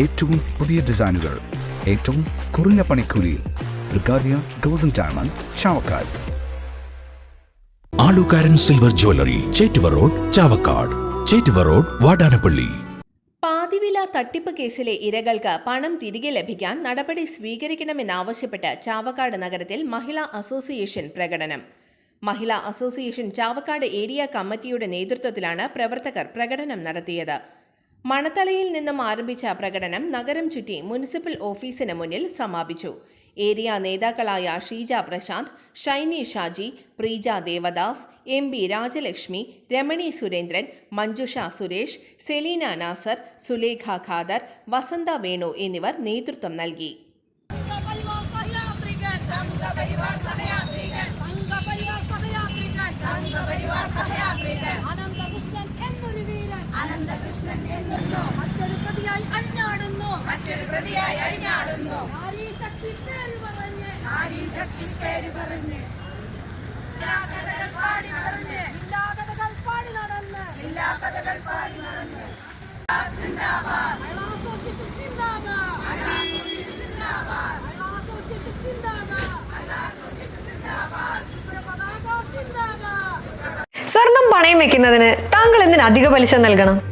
ഏറ്റവും പുതിയ ഡിസൈനുകൾ ഏറ്റവും കുറഞ്ഞ പണിക്കൂലിയിൽ ബ്രിഗാദിയ golden diamond Chavakkad. Alukaran silver jewellery Chettuva road Chavakkad. Chettuva road Vadanappally. പാതിവില തട്ടിപ്പ് കേസിലെ ഇരകൾക്ക് പണം തിരികെ ലഭിക്കാൻ നടപടി സ്വീകരിക്കണമെന്നാവശ്യപ്പെട്ട് ചാവക്കാട് നഗരത്തിൽ മഹിളാ അസോസിയേഷൻ പ്രകടനം. മഹിളാ അസോസിയേഷൻ ചാവക്കാട് ഏരിയ കമ്മിറ്റിയുടെ നേതൃത്വത്തിലാണ് പ്രവർത്തകർ പ്രകടനം നടത്തിയത്. മണത്തലയിൽ നിന്നും ആരംഭിച്ച പ്രകടനം നഗരം ചുറ്റി മുനിസിപ്പൽ ഓഫീസിന് മുന്നിൽ സമാപിച്ചു. ഏരിയ നേതാക്കളായ ഷീജ പ്രശാന്ത് ഷൈനി ഷാജി പ്രീജ ദേവദാസ് എം ബി രാജലക്ഷ്മി രമണി സുരേന്ദ്രൻ മഞ്ജുഷ സുരേഷ് സെലീന നാസർ സുലേഖ ഖാദർ വസന്ത വേണു എന്നിവർ നേതൃത്വം നൽകി. പ്രതിയായി അഴിഞ്ഞാടുന്നു ശക്തി പേര് പറഞ്ഞ്. പാടി നടന്ന്. പാടി നടന്ന്. സ്വർണം പണയം വെക്കുന്നതിന് താങ്കൾ എന്തിന് അധിക പലിശ നൽകണം?